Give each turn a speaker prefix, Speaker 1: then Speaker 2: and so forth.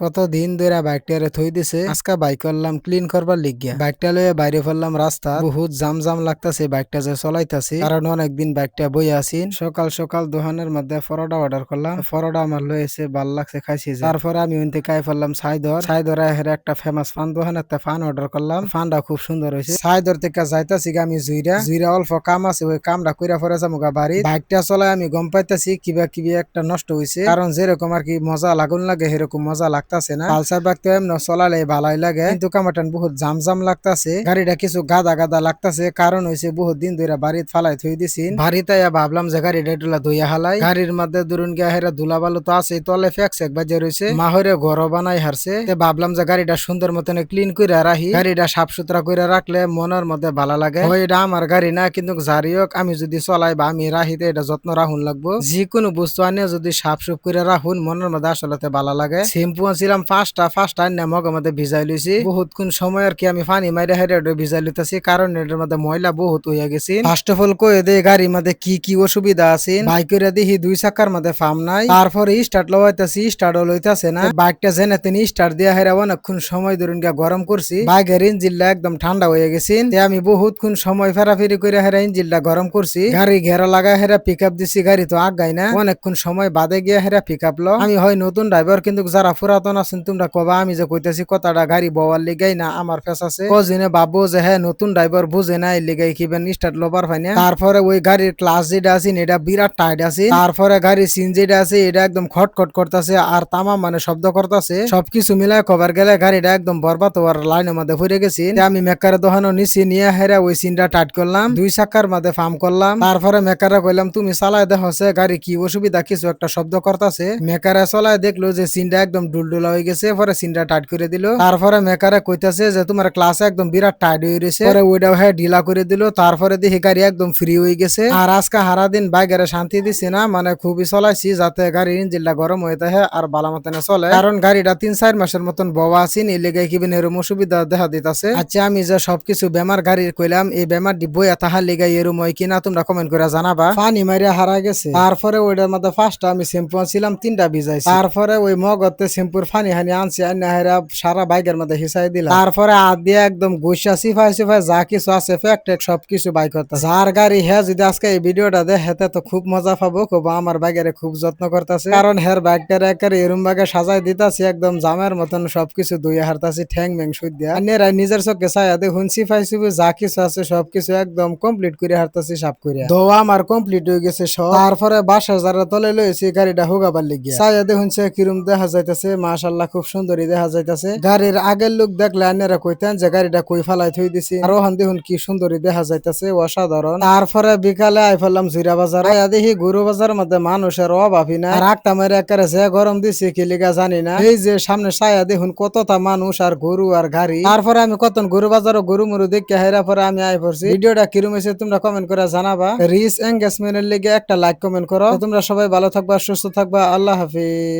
Speaker 1: কত দিন ধরে বাইকটারে থই দিছে। আজকে বাইক করলাম ক্লিন করবার লিগিয়া। বাইকটা লয়ে বাইরে ফেললাম রাস্তা। বহুত জাম জাম লাগতাছে, বাইকটা যে চলাইতাছি। কারণ অনেকদিন বাইকটা বই আসিন সকাল সকাল দোকানের মধ্যে ফরোডা অর্ডার করলাম। ফরোডা আমার লয়েছে ভালো লাগছে, খাইছি। তারপরে আমি ওইতে খাই ফেললাম সাইদর। সাইদরে হের একটা ফেমাস ফান দোকান একটা ফান অর্ডার করলাম। ফানটা খুব সুন্দর হয়েছে সাইদর থেকে যাইতাছি আমি জুইরা। জুইরা অল্প কাম আছে, ওই কামটা কইরা পরে যাব গা বাড়ি বাইকটা চলায় আমি গম পাইতাছি, কিবা কিবি একটা নষ্ট হয়েছে কারণ যেরকম আর কি মজা লাগুন লাগে, সেরকম মজা লাগতাছে না। পালসার বাইক তো এমন চলালে ভালাই লাগে। কিন্তু কামাটান বহুত জাম জাম লাগতাছে। গাড়িটা কিছু গাদা গাদা লাগতাছে। কারণ হয়েছে বহুত দিন ধরে বাড়িতে ফালাই থই দিছি বাড়িতে ভাবলাম যে গাড়িটা এটুলা ধুইয়া হালাই। গাড়ির মধ্যে দুরুন গিয়া হেরা ধুলা বালু তো আছে তলে ফেক সেক বাজে রয়েছে মাহরে ঘর বানাই হারছে। ভাবলাম যে গাড়িটা সুন্দর মতন ক্লিন করে রাখি। গাড়িটা সাফ সুতরা করে রাখলে মনের মধ্যে ভালো লাগে। এটা আমার গাড়ি না, কিন্তু যারি হোক, আমি যদি চলাই বা আমি রাখিতে এটা যত্ন রাখুন লাগবো। যিকোনো বস্তু আনিয়ে যদি সাফ সুফ করে রাখুন, মনের মধ্যে আসলে ভালো লাগে। শ্যাম্পু আনছিলাম পাঁচটা পাঁচটা আনিয়ে মগের মধ্যে ভিজাই লইছি। বহুত কোন সময় আর কি আমি পানি মাইরে হেরে ভিজাই লইতেছি, কারণ এটার মধ্যে ময়লা বহুত হইয়া গেছি ফার্স্ট অফ অল কয়ে দে গাড়ির মধ্যে কি কি অসুবিধা আছে? বাইকের দেখি দুই চাকার মধ্যে ফার্ম নাই। তারপরে স্টার্ট লওয়াইতেছি স্টার্ট লইতাছে না। বাইকটা জেনে তিনি স্টার্ট দিয়ে হেরা অনেকক্ষণ সময় ধরুন গরম করছি। বাইকের ইঞ্জিনটা একদম ঠান্ডা হয়ে গেছি আমি বহুত ক্ষণ সময় ফেরাফেরি করে হেরা ইঞ্জিনটা গরম করছি। গাড়ি ঘেরা লাগা হেরা পিক আপ দিছি, গাড়ি তো আগাই না। অনেকক্ষণ সময় বাদে গিয়ে হেরা পিক আপ লো আমি হয় নতুন ড্রাইভার কিন্তু যারা পুরাতন আছেন, তোমরা কবা, আমি যে কইতেছি কথাটা গাড়ি বওয়ার লিগাই না, আমার ফেস আছে। কজিনে বাবু যে হ্যাঁ নতুন ড্রাইভার বুঝে না এই লিগাই কিবেন স্টার্ট লবার পাই না? তারপরে ওই গাড়ির ক্লাস যেটা আছে, এটা বিরাট টাইট আছে। তারপরে গাড়ির সিন যেটা আছে, এটা একদম খটখট করতেছে, আর তামাম মানে শব্দ করতেছে। সবকিছু মিলায় কবার গেলে গাড়িটা একদম বরবাদ হওয়ার লাইনের মধ্যে ফুরে গেছি। আমি মেকারে দোকানও নিচে নিয়ে হেরা ওই সিনটা টাইট করলাম, দুই চাকার মধ্যে ফার্ম করলাম। তারপরে মেকারে কইলাম, তুমি চালায় দেখছে গাড়ি কি অসুবিধা, কিছু একটা শব্দ করতেছে। মেকারে চলায় দেখল যে সিনটা একদম ডুলডুলা হয়ে গেছে, পরে সিনটা টাইট করে দিল। তারপরে মেকারে কইতাছে যে, তোমার ক্লাস একদম বিরাট টাইট হয়ে রয়েছে। পরে ওইটাও হ্যাঁ ঢিলা করে দিল। তারপরে দেখি গাড়ি একদম ফ্রি হয়ে গেছে। আর আজকে হারা দিন বাইকের শান্তি দিছি না মানে খুবই চলাইছি যাতে গাড়ির ইঞ্জিনটা গরম হয়ে থাকে আর বালা মতন চলে। কারণ গাড়িটা তিন চার মাসের মতন ববা আছি এই লেগে কিবেন এরম অসুবিধা দেখা দিতেছে। আচ্ছা আমি যে সবকিছু বেমার গাড়ির কইলাম, এই বেমার বইয়া তাহার লেগে এরম হয় কিনা তোমরা কমেন্ট করে জানাবা। পানি মারিয়া হারা গেছে। তারপরে ওইটার মধ্যে ফার্স্ট আমি শ্যাম্পু আনছিলাম, তিনটা ভিজাইছি। তারপরে ওই মগতে শ্যাম্পুর পানি হানি আনছি আনি হেরা সারা বাইকের মধ্যে হিসাই দিলাম তারপরে হাত দিয়ে একদম গুসা সিফাই সিফাই, যা কিছু আছে ফ্যাক্টেক সবকিছু বাইক করতে যার গাড়ি হ্যাঁ যদি আজকে এই ভিডিওটা দেখে তো খুব মজা পাবো, খুব আমার বাইকের খুব যত্ন করতেছে। কারণ হের বাইকটার একের এরম বাগে সাজাই দিতাছি, একদম জামের মতন সবকিছু দুই হারতাছি ঠ্যাং ম্যাং সুদ দিয়া। আন্যেরা নিজের চোখে চাইয়া দেখুন সিফাই সিফু যা কিছু আছে, সবকিছু একদম কমপ্লিট করে হারতাছি সাপ করে দোয়া আমার কমপ্লিট হয়ে গেছে সব। তারপরে বাসা যারা তলে লয়েছি গাড়িটা হুগাবার লিগিয়া। চাইয়া দেখুন সে কিরম দেখা যাইতেছে মাশাল্লাহ খুব সুন্দরই দেখা যাইতেছে। গাড়ির আগের লোক দেখলে আন্যেরা কইতেন যে গাড়িটা কই ফালাই থই দিছি। আর ওখান দেখুন কি সুন্দরই দেখা যাইতেছে, অসাধারণ। তারপরে বিকালে আই ফেললাম জুরা বাজার। দেখি গরু বাজার মধ্যে মানুষের অভাবই না মেরে একেবারে যে গরম দিছে, কি লিগা জানি না। এই যে সামনে সায়া দেখুন, কতটা মানুষ আর গরু আর গাড়ি। তারপরে আমি কত গরু বাজার ও গরু মরু দেখে হেরা পরে আমি আই পড়ছি। ভিডিওটা কিরম হয়েছে তোমরা কমেন্ট করে জানাবা। রিস এঙ্গেজমেন্টের লিগে একটা লাইক কমেন্ট করো। তোমরা সবাই ভালো থাকবা, সুস্থ থাকবা। আল্লাহ হাফিজ।